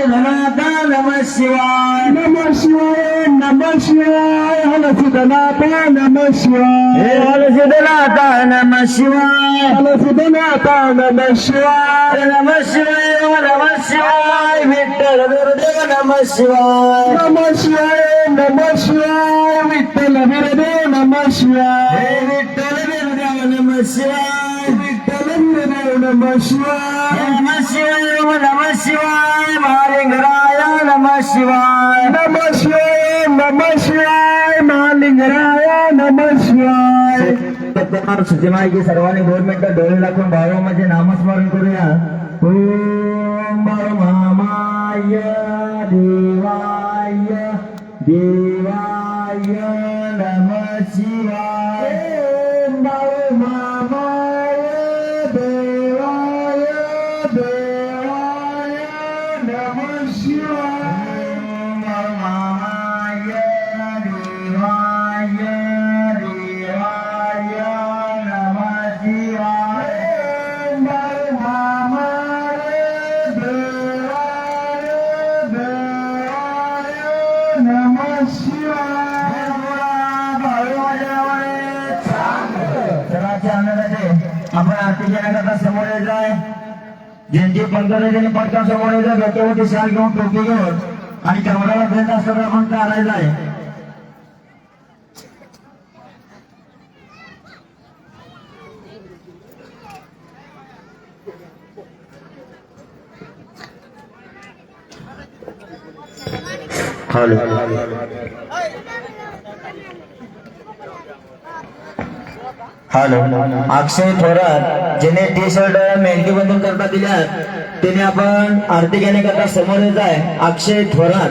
சிவநாத நம சிவாய் நம சிவாய நம சிவாய் ஹல சிதநாத நம சிவாய் ஹல சிதநாத நம சிவாய் ஹல சிதநாத நம சிவாய் நம சிவாய நம சிவாய் விட்டல விருதே நம சிவாய் நம சிவாய நம சிவாய் விட்டல விருதே நம சிவாய் விட்டல விருதே நம சிவாய் नम शिवाय नम शिवाय नम शिवाय महालिंगराय नम शिवाय नम शिवाय नम शिवाय महालिंगराय नम शिवाय सत्यनारायण की सर्वांनी दोन मिनिटं डोळे लागून भावामध्ये नामस्मरण करूया ओम मामाय देवाय देवाय आजच्या आनंदाचे आपण आरती घेण्याकरता समोर येत आहे ज्यांची पंकज त्यांनी पटकन समोर येतं डोक्यावरती शाल घेऊन टोपी घेऊन. आणि कमराला भेट असताना आपण आणायचं आहे हॅलो. हॅलो. अक्षय थोरात ज्याने टी शर्ट मेहंदी बंधन करता दिल्यात त्याने आपण आरती घेण्याकरता समोर येत आहे. अक्षय थोरात.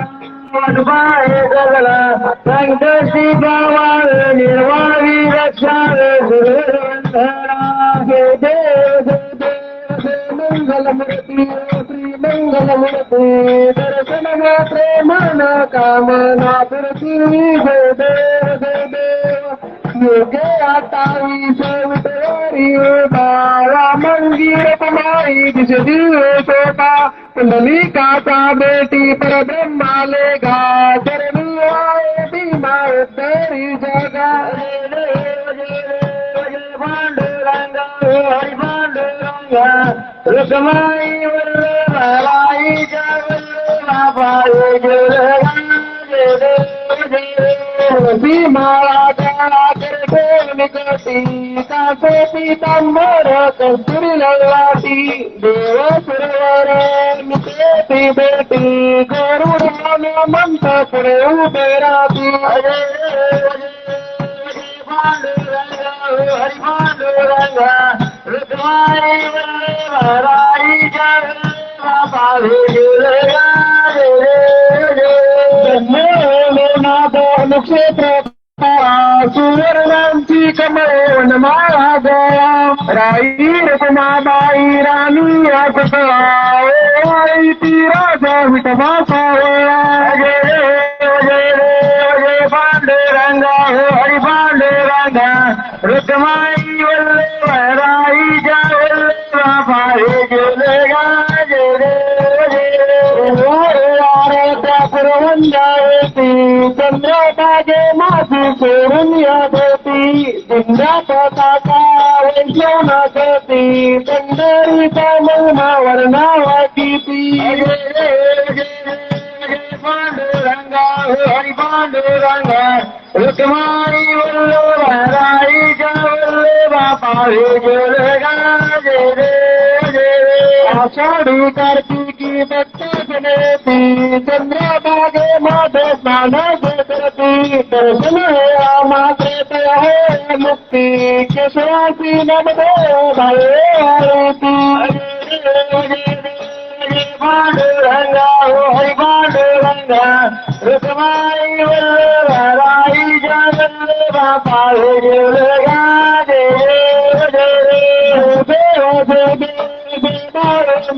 पाय जगला संकटी गावाल निर्वाणी रक्षा हे देव मंगल मूर्ती श्री मंगल मूर्ती दर्शन प्रेमान कामना फिरती जय देव देव योगे अठ्ठावीस विटवारी बाळा मंगीर कुमारी दिश दिवे सोता। कुंडली काचा बेटी परब्रह्माले गा चरणी आए भीमा उद्धरी जगा। रुक्माई जय भीमाळा काळा करते निकटी कासे पितांबर कस्तुरी ललाटी देव सुरवर निकेती बेटी, गरुड मंत पुढे उभे राहती धनुक्षेत्र सुवर्णांची कमळ माळा गळा राई চুরের নামটি কমন মারা গয়া রাইর কুমাবাই রানী আগুতি রাজা হিত বাসাওয়া পাণ্ডে রঙ্গা হরি পাণ্ডে রঙ্গা রুকমাই सोडून या देती इंद्रा पताका वैष्णव नसती पंढरीचा महिमावर नावा किती पांडुरंगा हरी पांडुरंगा रुक्माई वल्लभ राईच्या वल्लभा पाहे गेले गा जय रे जय रे आषाढी कार्तिकी भक्त जनेती चंद्रभागे माधे स्नान करती दर्शन है हे मात्रे हो मुक्ती केशवासी नमदे भये आरती पांडुरंगा हो हरि पांडुरंगा रुक्माई वल्लभ राई वल्लभा पाहे गेले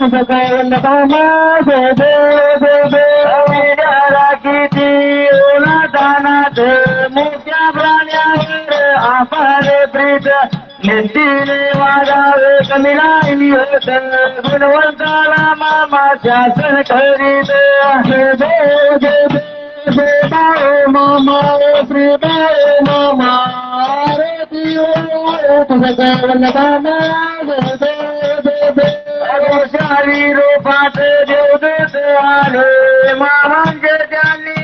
तुझं गायन बामा दे दे दे दे किती ओला दानात मोठ्या प्राण्यावर आपार प्रीत नितीने वाजावे कमीला होत गुणवंताला मामा शासन करीत दे दे दे बाय मामा श्री बाय मामा रे दिवो तुझं गायन बामा दे मारागानी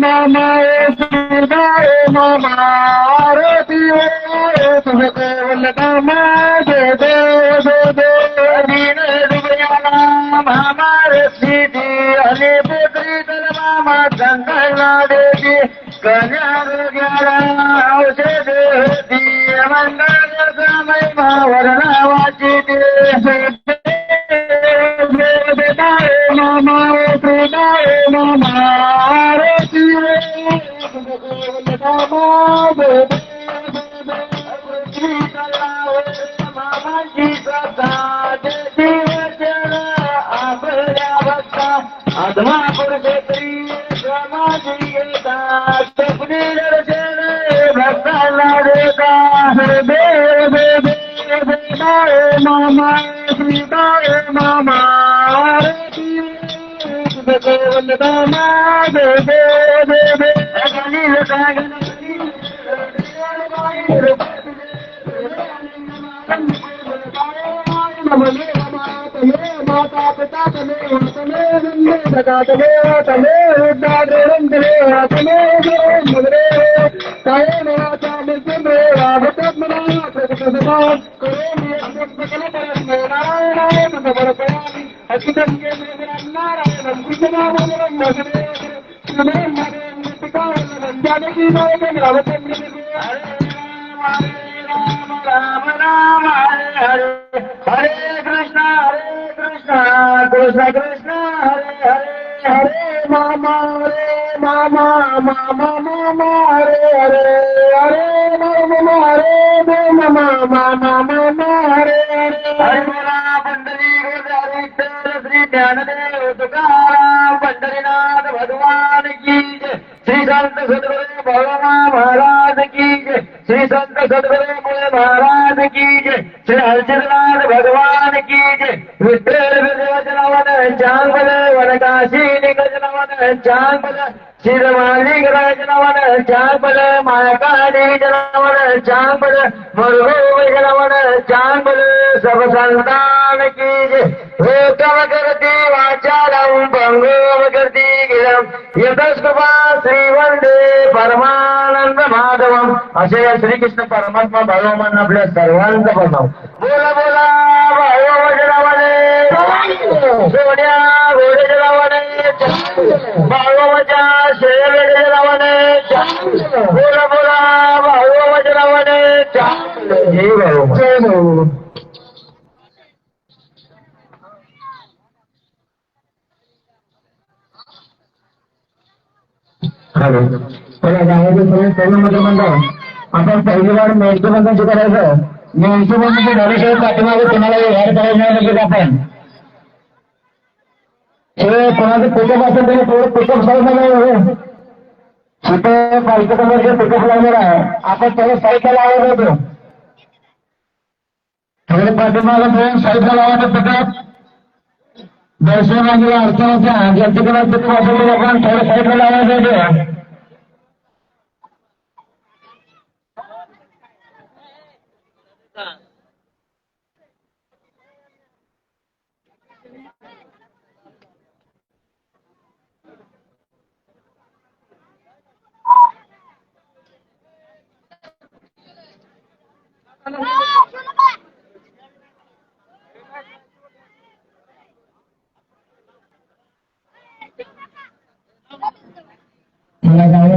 मामे बाए मामा रो थी तुंहिंजे आणि पुत्री तर जंगल देवी कन्या मामा श्री बाळे मामा पिता तमे तमे नंदे सका तमे तमे रुद्राद्रम तमे तमे मगरे काये माता मित्र रावतत मना प्रकटसमा करे नियत सकल परम नारायणाय नमः हकितम के नारायणम कृष्णामोदरम मगरे सुमे मगरे पिता जानकी नायक रावतम हरे राम राम राम हरे हरे कृष्ण हरे కృష్ణ హరే హరే హరే మామ హరే మామ మామ మామ హరే హరే హరే మామ హరే మామ మామ మామ హరే హరే. శ్రీ జ్ఞానదేవ తుకారాం పండరినాథ భగవాన్ కీ శ్రీ సంత సద్గురు श्री भगवान महाराज की जय श्री संत सद्गुरु मुळे महाराज की जय श्री हर्षनाथ भगवान की जय विठ्ठल विजय जनावन चांगले वनकाशी निगजनावन नावानं चांग भलं शिरमालिंगराज नावानं चांग भलं मायकादेवीच्या नावानं चांग भलं मरगोबाईच्या नावानं चांग भलं सब संतान की जय हो कव करती वाचा लावून भंगव करती गिरम श्रीवंदे परमानंद माधवम. असे या श्रीकृष्ण परमात्मा भगवान आपल्या सर्वांचं बनव. बोला बोला भाऊ नावाने सोन्या घोड्याच्या नावाने भागवच्या शेळ्याच्या नावाने बोला बोला भागवच्या नावाने जय भाऊ. हॅलो मला गावाचे सगळे आपण पहिली वार करायचं मेळकी पाठीमागे व्यवहार म्हणजे आपण? हे कोणाचं पिकअप असेल त्याने थोडं पिकअप साईडला नाही तिथे पालखी पिकअप लावलेला आहे आपण थोडं साईडला लावायला होतो थोडं पाठीमागे साईडला लावायचं पिकअप दर्शनाची अडचणीच्या ज्यांची कलर पिकअप असेल ते आपण थोडं साईडला लावायचं होतं मला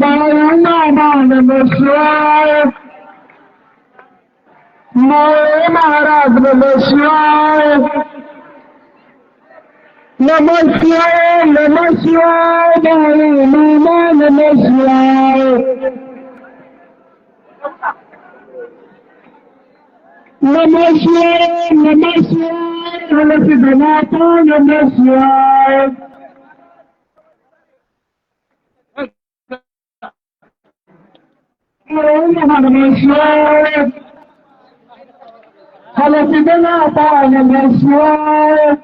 Bàrẹ̀ náà máa nẹ̀mọ̀ ṣíwáyé. Mọ̀rẹ̀ máa rà nẹ̀mọ̀ ṣíwáyé. Nẹ̀mọ̀ ṣíwáyé, nẹ̀mọ̀ ṣíwáyé, bàrẹ̀ náà máa nẹ̀mọ̀ ṣíwáyé. मित्रांना या मंडळीचा पसंत वर्गापूर येथे कुठे विनाकारण गावातून